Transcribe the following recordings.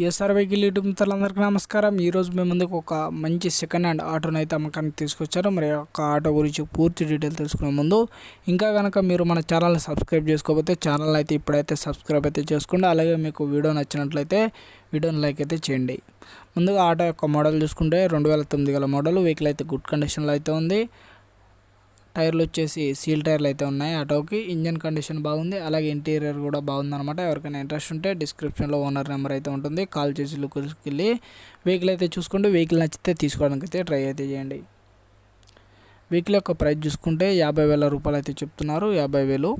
SR vehicle YouTube మిత్రులందరికీ నమస్కారం. ఈరోజు మేము ముందుకు ఒక మంచి సెకండ్ హ్యాండ్ ఆటోని అయితే అమ్మకానికి తీసుకొచ్చారు. మరి ఒక యొక్క ఆటో గురించి పూర్తి డీటెయిల్ తెలుసుకునే ముందు ఇంకా కనుక మీరు మన ఛానల్ని సబ్స్క్రైబ్ చేసుకోకపోతే ఛానల్ అయితే ఇప్పుడైతే సబ్స్క్రైబ్ అయితే చేసుకోండి. అలాగే మీకు వీడియో నచ్చినట్లయితే వీడియోని లైక్ అయితే చేయండి. ముందుగా ఆటో యొక్క మోడల్ చూసుకుంటే రెండు వేల తొమ్మిది గల మోడల్ వెహికల్ అయితే గుడ్ కండిషన్లో అయితే ఉంది. టైర్లు వచ్చేసి సీల్ టైర్లు అయితే ఉన్నాయి. ఆటోకి ఇంజన్ కండిషన్ బాగుంది. అలాగే ఇంటీరియర్ కూడా బాగుంది అనమాట ఎవరికైనా ఇంట్రెస్ట్ ఉంటే డిస్క్రిప్షన్లో ఓనర్ నెంబర్ అయితే ఉంటుంది. కాల్ చేసి లుక్కి వెళ్ళి వెహికల్ అయితే చూసుకోండి. వెహికల్ నచ్చితే తీసుకోవడానికి అయితే ట్రై అయితే చేయండి. వెహికల్ యొక్క ప్రైస్ చూసుకుంటే యాభై వేల రూపాయలు అయితే చెప్తున్నారు. యాభై వేలు.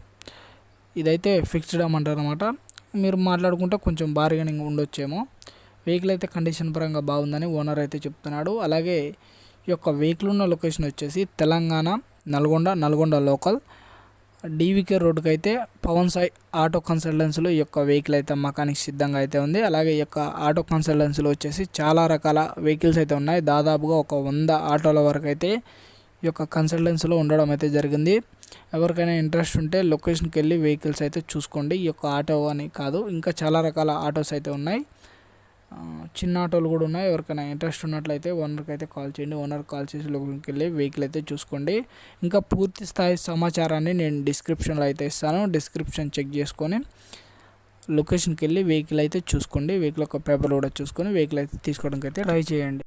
ఇదైతే ఫిక్స్డ్ అమౌంట్ అనమాట మీరు మాట్లాడుకుంటే కొంచెం బార్గెనింగ్ ఉండొచ్చేమో. వెహికల్ అయితే కండిషన్ పరంగా బాగుందని ఓనర్ అయితే చెప్తున్నాడు. అలాగే ఈ యొక్క వెహికల్ ఉన్న లొకేషన్ వచ్చేసి తెలంగాణ నల్గొండ నల్గొండ లోకల్. డీవీకే రోడ్కి అయితే పవన్ సాయి ఆటో కన్సల్టెన్సీలో ఈ యొక్క వెహికల్ అయితే అమ్మకానికి సిద్ధంగా అయితే ఉంది. అలాగే ఈ యొక్క ఆటో కన్సల్టెన్సీలో వచ్చేసి చాలా రకాల వెహికల్స్ అయితే ఉన్నాయి. దాదాపుగా ఒక వంద ఆటోల వరకు అయితే ఈ యొక్క కన్సల్టెన్సీలో ఉండడం అయితే జరిగింది. ఎవరికైనా ఇంట్రెస్ట్ ఉంటే లొకేషన్కి వెళ్ళి వెహికల్స్ అయితే చూసుకోండి. ఈ యొక్క ఆటో అని కాదు ఇంకా చాలా రకాల ఆటోస్ అయితే ఉన్నాయి. చిన్న ఆటోలు కూడా ఉన్నాయి. ఎవరికైనా ఇంట్రెస్ట్ ఉన్నట్లయితే ఓనర్కి అయితే కాల్ చేయండి. ఓనర్ కాల్ చేసి లోపలికి వెళ్ళి వెహికల్ అయితే చూసుకోండి. ఇంకా పూర్తి స్థాయి సమాచారాన్ని నేను డిస్క్రిప్షన్లో అయితే ఇస్తాను. డిస్క్రిప్షన్ చెక్ చేసుకొని లొకేషన్కి వెళ్ళి వెహికల్ అయితే చూసుకోండి. వెహికల్ యొక్క పేపర్ కూడా చూసుకొని వెహికల్ అయితే తీసుకోవడానికి అయితే ట్రై చేయండి.